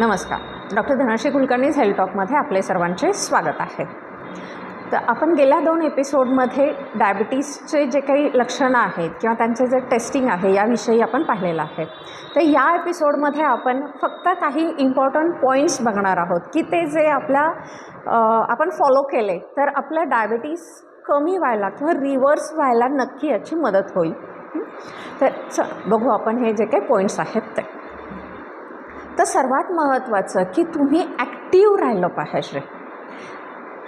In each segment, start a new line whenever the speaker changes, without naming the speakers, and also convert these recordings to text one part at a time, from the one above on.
नमस्कार. डॉक्टर धनाशी कुलकर्णीज हेल्थटॉकमध्ये आपले सर्वांचे स्वागत आहे. तर आपण गेल्या दोन एपिसोडमध्ये डायबिटीसचे जे काही लक्षणं आहेत किंवा त्यांचे जे टेस्टिंग आहे याविषयी आपण पाहिलेलं आहे. तर या एपिसोडमध्ये आपण फक्त काही इम्पॉर्टंट पॉईंट्स बघणार आहोत की ते जे आपल्या आपण फॉलो केले तर आपलं डायबिटीस कमी व्हायला किंवा रिव्हर्स व्हायला नक्की याची मदत होईल. तर च बघू आपण हे जे काही पॉईंट्स आहेत ते. तर सर्वात महत्त्वाचं की तुम्ही ॲक्टिव्ह राहिलं पाहिजे.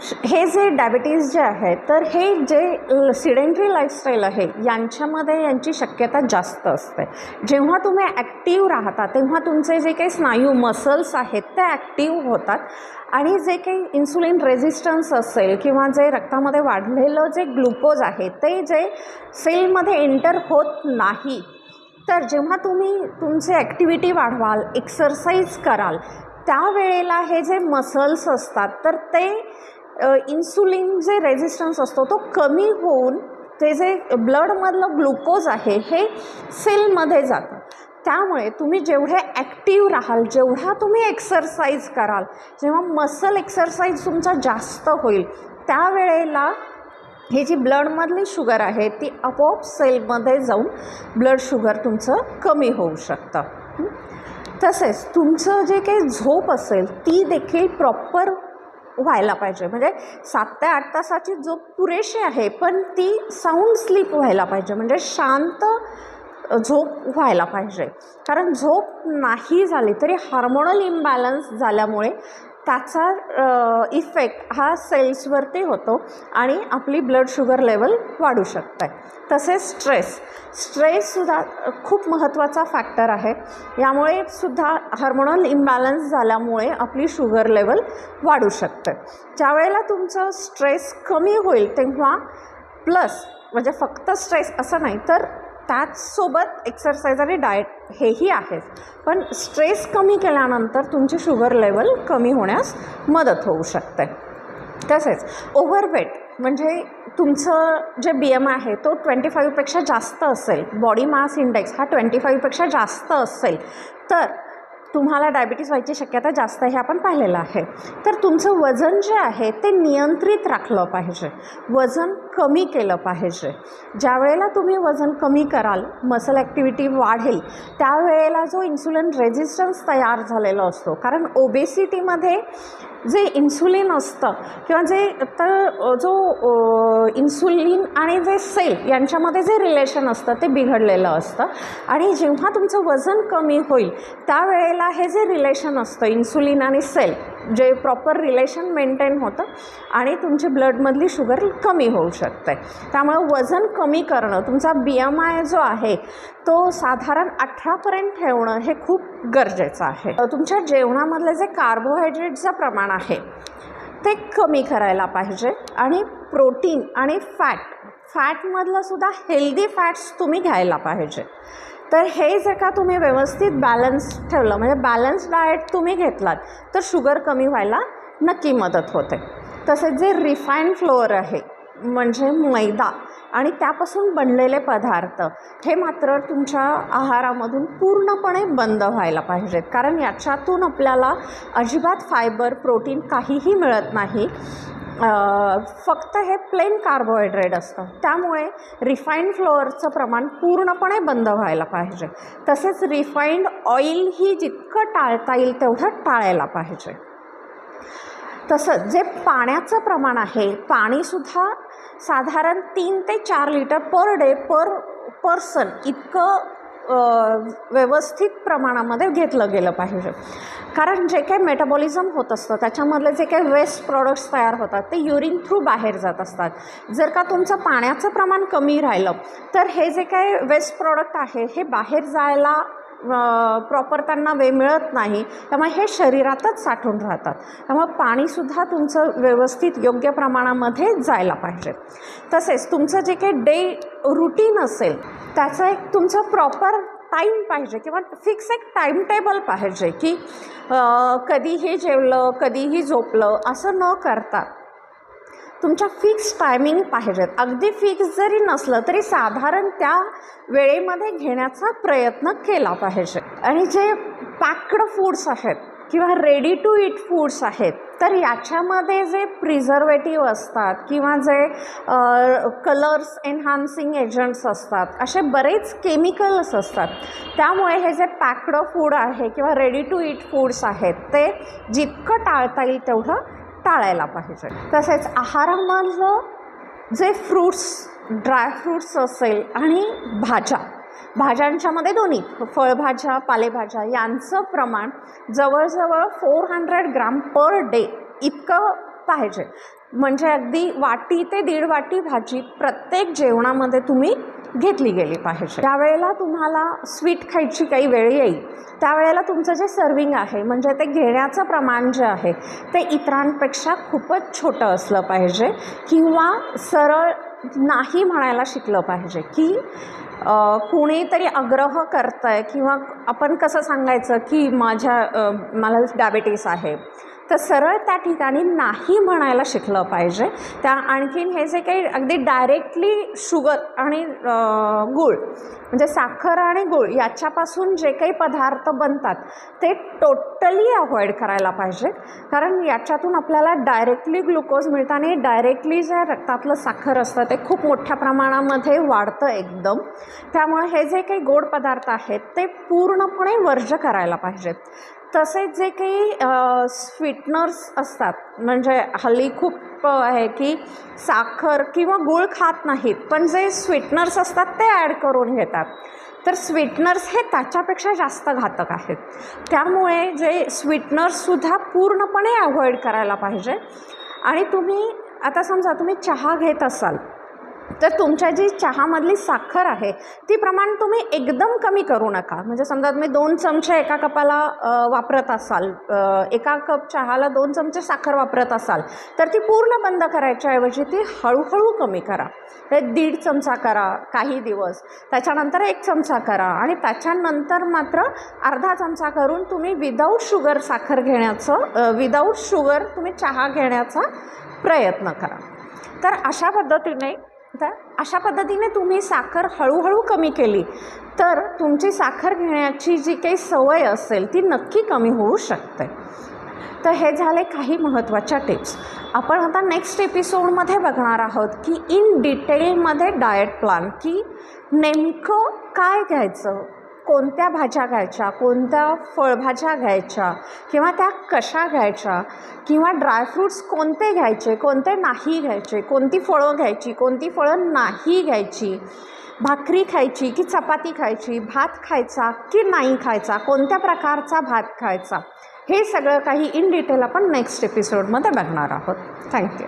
श- हे जे डायबिटीज जे आहे तर हे जे सिडेंटरी लाईफस्टाईल आहे यांच्यामध्ये यांची शक्यता जास्त असते. जेव्हा तुम्ही ॲक्टिव्ह राहता तेव्हा तुमचे जे काही स्नायू मसल्स आहेत ते ॲक्टिव्ह होतात. आणि जे काही इन्सुलिन रेझिस्टन्स असेल किंवा जे रक्तामध्ये वाढलेलं जे ग्लुकोज आहे ते जे सेलमध्ये एंटर होत नाही तर जेव्हा तुम्ही तुमचे ॲक्टिव्हिटी वाढवाल एक्सरसाइज कराल त्यावेळेला हे जे मसल्स असतात तर ते इन्सुलिन जे रेझिस्टन्स असतो तो कमी होऊन ते जे ब्लडमधलं ग्लुकोज आहे हे सेलमध्ये जातं. त्यामुळे तुम्ही जेवढे ॲक्टिव्ह राहाल जेवढा तुम्ही एक्सरसाइज कराल जेव्हा मसल एक्सरसाइज तुमचा जास्त होईल त्यावेळेला हे जी ब्लडमधली शुगर आहे ती आपोआप सेलमध्ये जाऊन ब्लड शुगर तुमचं कमी होऊ शकतं. तसेच तुमचं जे काही झोप असेल ती देखील प्रॉपर व्हायला पाहिजे. म्हणजे सात ते आठ तासाची झोप पुरेशी आहे पण ती साऊंड स्लीप व्हायला पाहिजे. म्हणजे शांत झोप व्हायला पाहिजे. कारण झोप नाही झाली तरी हार्मोनल इम्बॅलन्स झाल्यामुळे त्याचा इफेक्ट हा सेल्सवरती होतो आणि आपली ब्लड शुगर लेवल वाढू शकते. तसेच स्ट्रेस स्ट्रेससुद्धा खूप महत्त्वाचा फॅक्टर आहे. यामुळे सुद्धा हार्मोनल इम्बॅलन्स झाल्यामुळे आपली शुगर लेवल वाढू शकते. ज्यावेळेला तुमचं स्ट्रेस कमी होईल तेव्हा प्लस म्हणजे फक्त स्ट्रेस असं नाही तर त्याचसोबत एक्सरसाइज आणि डाएट हेही आहेच पण स्ट्रेस कमी केल्यानंतर तुमची शुगर लेवल कमी होण्यास मदत होऊ शकते. तसेच ओव्हरवेट म्हणजे तुमचं जे बी एम आहे तो ट्वेंटी फाईव्हपेक्षा जास्त असेल. बॉडी मास इंडेक्स हा ट्वेंटी फाईव्हपेक्षा जास्त असेल. तर तुम्हाला डायबिटीस व्हायची शक्यता जास्त हे आपण पाहिलेलं आहे. तर तुमचं वजन जे आहे ते नियंत्रित राखलं पाहिजे. वजन कमी केलं पाहिजे. ज्या वेळेला तुम्ही वजन कमी कराल मसल ॲक्टिव्हिटी वाढेल त्यावेळेला जो इन्सुलिन रेझिस्टन्स तयार झालेला असतो कारण ओबेसिटीमध्ये जे इन्सुलिन असतं किंवा जे तर जो इन्सुलिन आणि जे सेल यांच्यामध्ये जे रिलेशन असतं ते बिघडलेलं असतं. आणि जेव्हा तुमचं वजन कमी होईल त्यावेळेला हे जे रिलेशन असतं इन्सुलिन आणि सेल जे प्रॉपर रिलेशन मेंटेन होतं आणि तुमची ब्लडमधली शुगर कमी होऊ शकते. त्यामुळे वजन कमी करणं तुमचा बी एम आय जो आहे तो साधारण अठरापर्यंत ठेवणं हे खूप गरजेचं आहे. तुमच्या जेवणामधले जे कार्बोहायड्रेटचं प्रमाण आहे ते कमी करायला पाहिजे आणि प्रोटीन आणि फॅट फॅटमधलं सुद्धा हेल्दी फॅट्स तुम्ही घ्यायला पाहिजे. तर हे जर का तुम्ही व्यवस्थित बॅलन्स ठेवलं म्हणजे बॅलन्स डाएट तुम्ही घेतलात तर शुगर कमी व्हायला नक्की मदत होते. तसेच जे रिफाईंड फ्लोअर आहे म्हणजे मैदा आणि त्यापासून बनलेले पदार्थ हे मात्र तुमच्या आहारामधून पूर्णपणे बंद व्हायला पाहिजेत. कारण याच्यातून आपल्याला अजिबात फायबर प्रोटीन काहीही मिळत नाही. फक्त हे प्लेन कार्बोहायड्रेट असतं. त्यामुळे रिफाईंड फ्लोअरचं प्रमाण पूर्णपणे बंद व्हायला पाहिजे. तसेच रिफाईंड ऑइल ही जितकं टाळता येईल तेवढं टाळायला पाहिजे. तसंच जे पाण्याचं प्रमाण आहे पाणीसुद्धा साधारण तीन ते चार litre per day per person इतकं व्यवस्थित प्रमाणामध्ये घेतलं गेलं पाहिजे. कारण जे काही मेटाबॉलिझम होत असतं त्याच्यामधले जे काही वेस्ट प्रॉडक्ट्स तयार होतात ते युरिन थ्रू बाहेर जात असतात. जर का तुमचं पाण्याचं प्रमाण कमी राहिलं तर हे जे काही वेस्ट प्रॉडक्ट आहे हे बाहेर जायला प्रॉपर त्यांना वे मिळत नाही. त्यामुळे हे शरीरातच साठून राहतात. त्यामुळे पाणीसुद्धा तुमचं व्यवस्थित योग्य प्रमाणामध्ये जायला पाहिजे. तसेच तुमचं जे काही डे रुटीन असेल त्याचं एक तुमचं प्रॉपर टाईम पाहिजे किंवा फिक्स एक टाईम टेबल पाहिजे की कधीही जेवलं कधीही झोपलं असं न करता तुमच्या फिक्स टायमिंग पाहिजेत. अगदी फिक्स जरी नसलं तरी साधारण त्या वेळेमध्ये घेण्याचा प्रयत्न केला पाहिजे. आणि जे पॅक्ड फूड्स आहेत किंवा रेडी टू इट फूड्स आहेत तर याच्यामध्ये जे प्रिझर्वेटिव्ह असतात किंवा जे कलर्स एन्हान्सिंग एजंट्स असतात असे बरेच केमिकल्स असतात. त्यामुळे हे जे पॅक्ड फूड आहे किंवा रेडी टू इट फूड्स आहेत ते जितकं टाळता येईल तेवढं टाळायला पाहिजे. तसेच आहारामधलं जे फ्रूट्स ड्रायफ्रूट्स असेल आणि भाज्या भाज्यांच्यामध्ये दोन्ही फळभाज्या पालेभाज्या यांचं प्रमाण जवळजवळ four hundred gram per day इतकं पाहिजे. म्हणजे अगदी वाटी ते दीड वाटी भाजी प्रत्येक जेवणामध्ये तुम्ही घेतली गेली पाहिजे. त्यावेळेला तुम्हाला स्वीट खायची काही वेळ येईल त्यावेळेला तुमचं जे सर्विंग आहे म्हणजे ते घेण्याचं प्रमाण जे आहे ते इतरांपेक्षा खूपच छोटं असलं पाहिजे किंवा सरळ नाही म्हणायला शिकलं पाहिजे की कुणीतरी आग्रह करतं आहे किंवा आपण कसं सांगायचं की माझ्या मला डायबेटीस आहे तर सरळ त्या ठिकाणी नाही म्हणायला शिकलं पाहिजे. त्या आणखीन हे जे काही अगदी डायरेक्टली शुगर आणि गूळ म्हणजे साखर आणि गूळ याच्यापासून जे काही पदार्थ बनतात ते टोटली अवॉइड करायला पाहिजेत कारण याच्यातून आपल्याला डायरेक्टली ग्लुकोज मिळतं आणि डायरेक्टली जे रक्तातलं साखर असतं ते खूप मोठ्या प्रमाणामध्ये वाढतं एकदम. त्यामुळे हे जे काही गोड पदार्थ आहेत ते पूर्णपणे वर्ज करायला पाहिजेत. तसेच जे काही स्वीटनर्स असतात म्हणजे हल्ली खूप आहे की साखर किंवा गूळ खात नाहीत पण जे स्वीटनर्स असतात ते ॲड करून घेतात. तर स्वीटनर्स हे त्याच्यापेक्षा जास्त घातक आहेत. त्यामुळे जे स्वीटनर्ससुद्धा पूर्णपणे अवॉइड करायला पाहिजे. आणि तुम्ही आता समजा तुम्ही चहा घेत असाल तर तुमच्या जी चहामधली साखर आहे ती प्रमाण तुम्ही एकदम कमी करू नका. म्हणजे समजा तुम्ही दोन चमचे एका कपाला वापरत असाल एका कप चहाला दोन चमचे साखर वापरत असाल तर ती पूर्ण बंद करायच्याऐवजी ती हळूहळू कमी करा. दीड चमचा करा काही दिवस. त्याच्यानंतर एक चमचा करा आणि त्याच्यानंतर मात्र अर्धा चमचा करून तुम्ही विदाऊट शुगर साखर घेण्याचं विदाऊट शुगर तुम्ही चहा घेण्याचा प्रयत्न करा. तर अशा पद्धतीने अशा पद्धतीने तुम्ही साखर हळूहळू कमी केली तर तुमची साखर घेण्याची जी काही सवय असेल ती नक्की कमी होऊ शकते. तर हे झाले काही महत्त्वाच्या टिप्स. आपण आता नेक्स्ट एपिसोडमध्ये बघणार आहोत की इन डिटेलमध्ये डाएट प्लॅन की नेमकं काय घ्यायचं? कोणत्या भाज्या घ्यायच्या कोणत्या फळभाज्या घ्यायच्या किंवा त्या कशा घ्यायच्या किंवा ड्रायफ्रूट्स कोणते घ्यायचे कोणते नाही घ्यायचे कोणती फळं घ्यायची कोणती फळं नाही घ्यायची भाकरी खायची की चपाती खायची भात खायचा की नाही खायचा कोणत्या प्रकारचा भात खायचा हे सगळं काही इन डिटेल आपण नेक्स्ट एपिसोडमध्ये बघणार आहोत. थँक्यू